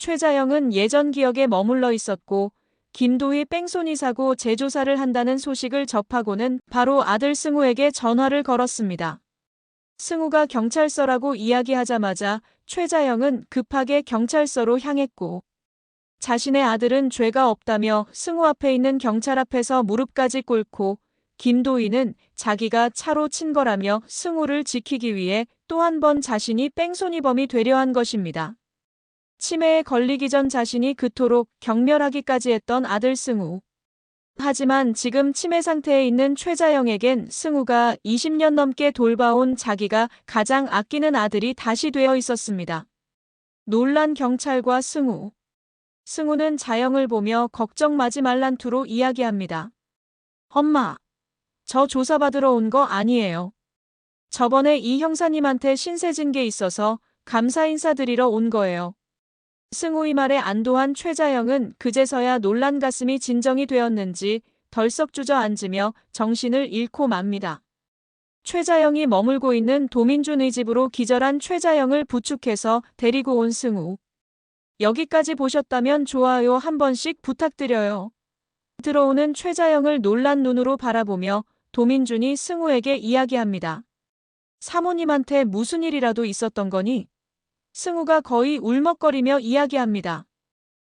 최자영은 예전 기억에 머물러 있었고 김도희 뺑소니 사고 재조사를 한다는 소식을 접하고는 바로 아들 승우에게 전화를 걸었습니다. 승우가 경찰서라고 이야기하자마자 최자영은 급하게 경찰서로 향했고 자신의 아들은 죄가 없다며 승우 앞에 있는 경찰 앞에서 무릎까지 꿇고 김도희는 자기가 차로 친 거라며 승우를 지키기 위해 또 한 번 자신이 뺑소니범이 되려 한 것입니다. 치매에 걸리기 전 자신이 그토록 경멸하기까지 했던 아들 승우. 하지만 지금 치매 상태에 있는 최자영에겐 승우가 20년 넘게 돌봐온 자기가 가장 아끼는 아들이 다시 되어 있었습니다. 놀란 경찰과 승우. 승우는 자영을 보며 걱정 마지 말란 투로 이야기합니다. 엄마, 저 조사받으러 온 거 아니에요. 저번에 이 형사님한테 신세 진게 있어서 감사 인사드리러 온 거예요. 승우의 말에 안도한 최자영은 그제서야 놀란 가슴이 진정이 되었는지 덜썩 주저앉으며 정신을 잃고 맙니다. 최자영이 머물고 있는 도민준의 집으로 기절한 최자영을 부축해서 데리고 온 승우. 여기까지 보셨다면 좋아요 한 번씩 부탁드려요. 들어오는 최자영을 놀란 눈으로 바라보며 도민준이 승우에게 이야기합니다. 사모님한테 무슨 일이라도 있었던 거니? 승우가 거의 울먹거리며 이야기합니다.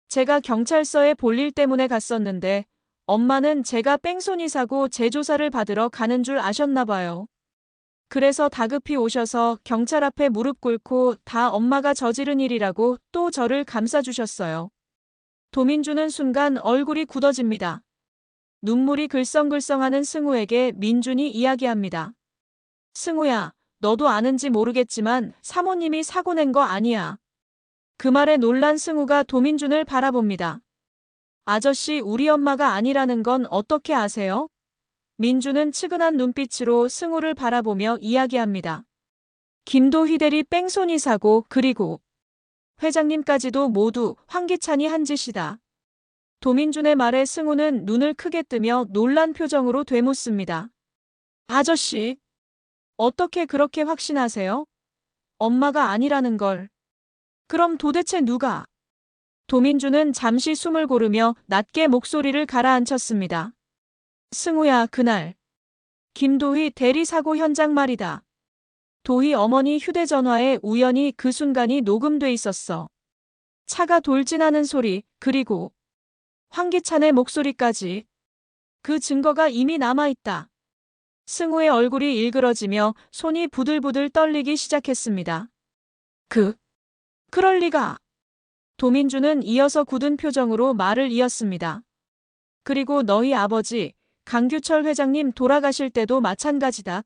제가 경찰서에 볼일 때문에 갔었는데 엄마는 제가 뺑소니 사고 재조사를 받으러 가는 줄 아셨나 봐요. 그래서 다급히 오셔서 경찰 앞에 무릎 꿇고 다 엄마가 저지른 일이라고 또 저를 감싸주셨어요. 도민주는 순간 얼굴이 굳어집니다. 눈물이 글썽글썽하는 승우에게 민준이 이야기합니다. 승우야, 너도 아는지 모르겠지만 사모님이 사고 낸 거 아니야. 그 말에 놀란 승우가 도민준을 바라봅니다. 아저씨 우리 엄마가 아니라는 건 어떻게 아세요? 민준은 측은한 눈빛으로 승우를 바라보며 이야기합니다. 김도희 대리 뺑소니 사고 그리고 회장님까지도 모두 황기찬이 한 짓이다. 도민준의 말에 승우는 눈을 크게 뜨며 놀란 표정으로 되묻습니다. 아저씨, 어떻게 그렇게 확신하세요? 엄마가 아니라는 걸. 그럼 도대체 누가? 도민주는 잠시 숨을 고르며 낮게 목소리를 가라앉혔습니다. 승우야, 그날. 김도희 대리사고 현장 말이다. 도희 어머니 휴대전화에 우연히 그 순간이 녹음돼 있었어. 차가 돌진하는 소리, 그리고 황기찬의 목소리까지. 그 증거가 이미 남아있다. 승우의 얼굴이 일그러지며 손이 부들부들 떨리기 시작했습니다. 그, 그럴 리가. 도민주는 이어서 굳은 표정으로 말을 이었습니다. 그리고 너희 아버지, 강규철 회장님 돌아가실 때도 마찬가지다.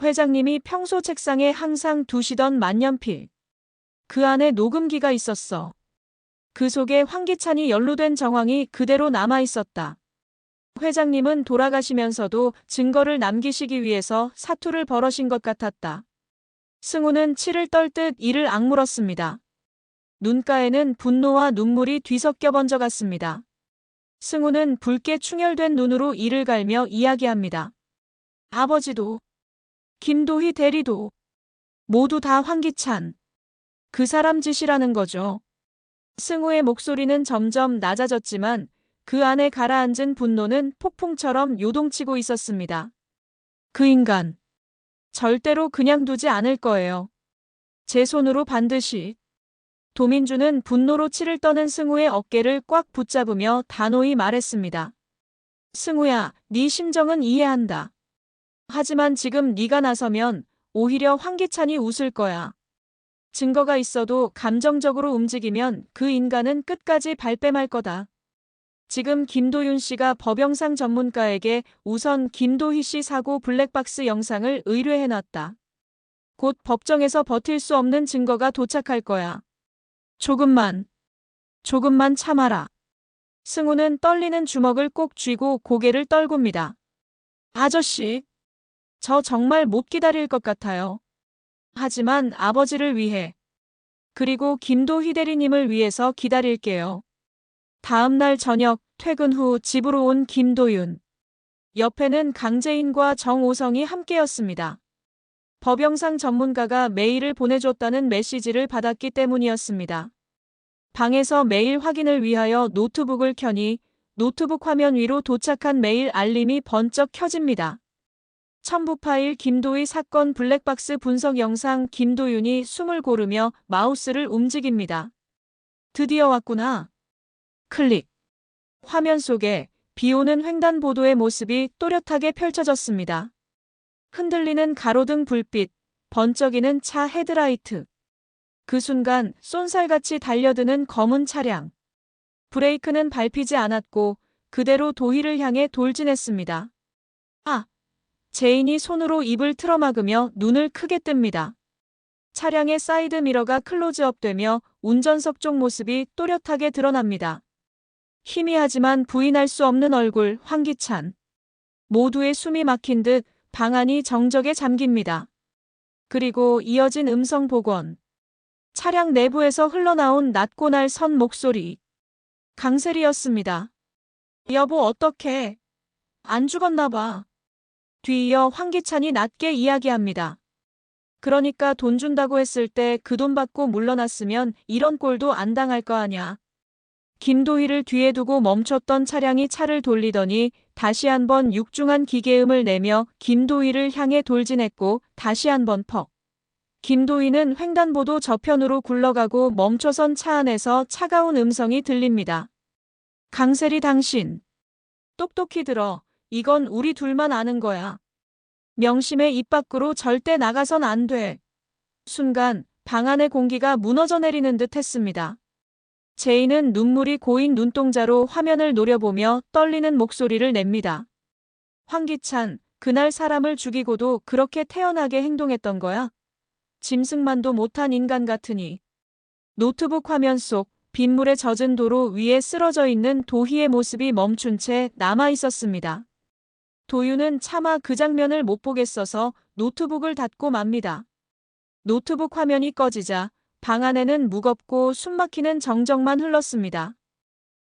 회장님이 평소 책상에 항상 두시던 만년필. 그 안에 녹음기가 있었어. 그 속에 황기찬이 연루된 정황이 그대로 남아 있었다. 회장님은 돌아가시면서도 증거를 남기시기 위해서 사투를 벌어신 것 같았다. 승우는 치를 떨듯 이를 악물었습니다. 눈가에는 분노와 눈물이 뒤섞여 번져갔습니다. 승우는 붉게 충혈된 눈으로 이를 갈며 이야기합니다. 아버지도, 김도희 대리도, 모두 다 황기찬. 그 사람 짓이라는 거죠. 승우의 목소리는 점점 낮아졌지만 그 안에 가라앉은 분노는 폭풍처럼 요동치고 있었습니다. 그 인간. 절대로 그냥 두지 않을 거예요. 제 손으로 반드시. 도민주는 분노로 치를 떠는 승우의 어깨를 꽉 붙잡으며 단호히 말했습니다. 승우야, 네 심정은 이해한다. 하지만 지금 네가 나서면 오히려 황기찬이 웃을 거야. 증거가 있어도 감정적으로 움직이면 그 인간은 끝까지 발뺌할 거다. 지금 김도윤 씨가 법영상 전문가에게 우선 김도희 씨 사고 블랙박스 영상을 의뢰해놨다. 곧 법정에서 버틸 수 없는 증거가 도착할 거야. 조금만, 조금만 참아라. 승우는 떨리는 주먹을 꼭 쥐고 고개를 떨굽니다. 아저씨, 저 정말 못 기다릴 것 같아요. 하지만 아버지를 위해, 그리고 김도희 대리님을 위해서 기다릴게요. 다음 날 저녁 퇴근 후 집으로 온 김도윤. 옆에는 강재인과 정오성이 함께였습니다. 법영상 전문가가 메일을 보내줬다는 메시지를 받았기 때문이었습니다. 방에서 메일 확인을 위하여 노트북을 켜니 노트북 화면 위로 도착한 메일 알림이 번쩍 켜집니다. 첨부 파일 김도희 사건 블랙박스 분석 영상 김도윤이 숨을 고르며 마우스를 움직입니다. 드디어 왔구나. 클릭. 화면 속에 비오는 횡단보도의 모습이 또렷하게 펼쳐졌습니다. 흔들리는 가로등 불빛, 번쩍이는 차 헤드라이트. 그 순간 쏜살같이 달려드는 검은 차량. 브레이크는 밟히지 않았고 그대로 도희를 향해 돌진했습니다. 아! 제인이 손으로 입을 틀어막으며 눈을 크게 뜹니다. 차량의 사이드 미러가 클로즈업되며 운전석 쪽 모습이 또렷하게 드러납니다. 희미하지만 부인할 수 없는 얼굴 황기찬. 모두의 숨이 막힌 듯 방안이 정적에 잠깁니다. 그리고 이어진 음성 복원. 차량 내부에서 흘러나온 낮고 날 선 목소리. 강셀이었습니다. 여보 어떡해. 안 죽었나 봐. 뒤이어 황기찬이 낮게 이야기합니다. 그러니까 돈 준다고 했을 때 그 돈 받고 물러났으면 이런 꼴도 안 당할 거 아냐. 김도희를 뒤에 두고 멈췄던 차량이 차를 돌리더니 다시 한번 육중한 기계음을 내며 김도희를 향해 돌진했고 다시 한번 퍽. 김도희는 횡단보도 저편으로 굴러가고 멈춰선 차 안에서 차가운 음성이 들립니다. 강세리 당신. 똑똑히 들어. 이건 우리 둘만 아는 거야. 명심의 입 밖으로 절대 나가선 안 돼. 순간 방 안의 공기가 무너져 내리는 듯 했습니다. 제이는 눈물이 고인 눈동자로 화면을 노려보며 떨리는 목소리를 냅니다. 황기찬, 그날 사람을 죽이고도 그렇게 태연하게 행동했던 거야? 짐승만도 못한 인간 같으니. 노트북 화면 속 빗물에 젖은 도로 위에 쓰러져 있는 도희의 모습이 멈춘 채 남아 있었습니다. 도유는 차마 그 장면을 못 보겠어서 노트북을 닫고 맙니다. 노트북 화면이 꺼지자 방 안에는 무겁고 숨막히는 정적만 흘렀습니다.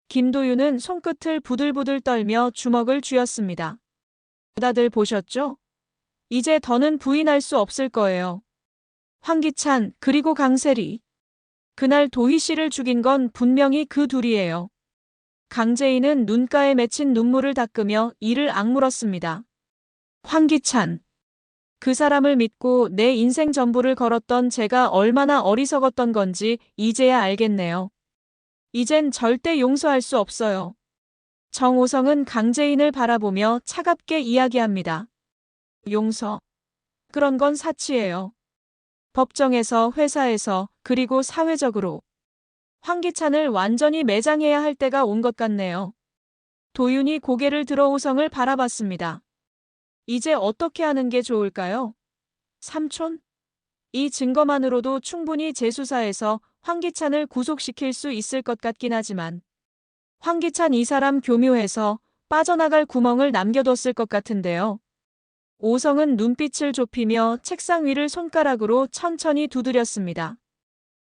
김도윤은 손끝을 부들부들 떨며 주먹을 쥐었습니다. 다들 보셨죠? 이제 더는 부인할 수 없을 거예요. 황기찬 그리고 강세리. 그날 도희 씨를 죽인 건 분명히 그 둘이에요. 강재인은 눈가에 맺힌 눈물을 닦으며 이를 악물었습니다. 황기찬. 그 사람을 믿고 내 인생 전부를 걸었던 제가 얼마나 어리석었던 건지 이제야 알겠네요. 이젠 절대 용서할 수 없어요. 정호성은 강재인을 바라보며 차갑게 이야기합니다. 용서. 그런 건 사치예요. 법정에서, 회사에서, 그리고 사회적으로. 황기찬을 완전히 매장해야 할 때가 온 것 같네요. 도윤이 고개를 들어 호성을 바라봤습니다. 이제 어떻게 하는 게 좋을까요? 삼촌? 이 증거만으로도 충분히 재수사해서 황기찬을 구속시킬 수 있을 것 같긴 하지만 황기찬 이 사람 교묘해서 빠져나갈 구멍을 남겨뒀을 것 같은데요. 오성은 눈빛을 좁히며 책상 위를 손가락으로 천천히 두드렸습니다.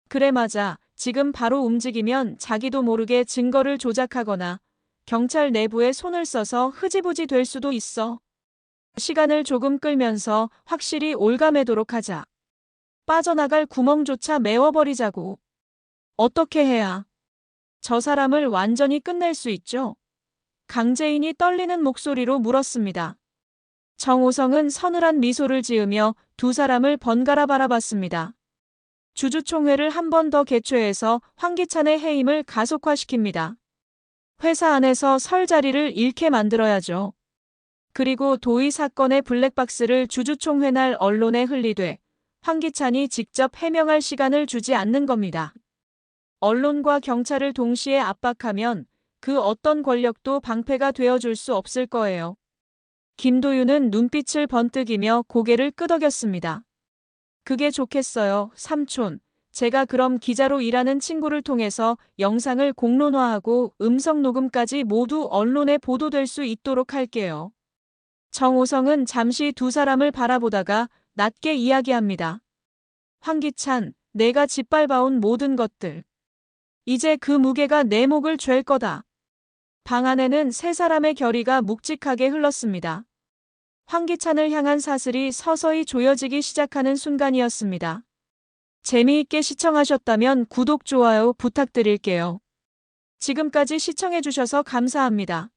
그래 맞아. 지금 바로 움직이면 자기도 모르게 증거를 조작하거나 경찰 내부에 손을 써서 흐지부지 될 수도 있어. 시간을 조금 끌면서 확실히 올가매도록 하자. 빠져나갈 구멍조차 메워버리자고. 어떻게 해야 저 사람을 완전히 끝낼 수 있죠? 강재인이 떨리는 목소리로 물었습니다. 정호성은 서늘한 미소를 지으며 두 사람을 번갈아 바라봤습니다. 주주총회를 한 번 더 개최해서 황기찬의 해임을 가속화시킵니다. 회사 안에서 설 자리를 잃게 만들어야죠. 그리고 도의 사건의 블랙박스를 주주총회 날 언론에 흘리되 황기찬이 직접 해명할 시간을 주지 않는 겁니다. 언론과 경찰을 동시에 압박하면 그 어떤 권력도 방패가 되어줄 수 없을 거예요. 김도윤은 눈빛을 번뜩이며 고개를 끄덕였습니다. 그게 좋겠어요, 삼촌. 제가 그럼 기자로 일하는 친구를 통해서 영상을 공론화하고 음성 녹음까지 모두 언론에 보도될 수 있도록 할게요. 정호성은 잠시 두 사람을 바라보다가 낮게 이야기합니다. 황기찬, 내가 짓밟아온 모든 것들. 이제 그 무게가 내 목을 죄 거다. 방 안에는 세 사람의 결의가 묵직하게 흘렀습니다. 황기찬을 향한 사슬이 서서히 조여지기 시작하는 순간이었습니다. 재미있게 시청하셨다면 구독, 좋아요 부탁드릴게요. 지금까지 시청해주셔서 감사합니다.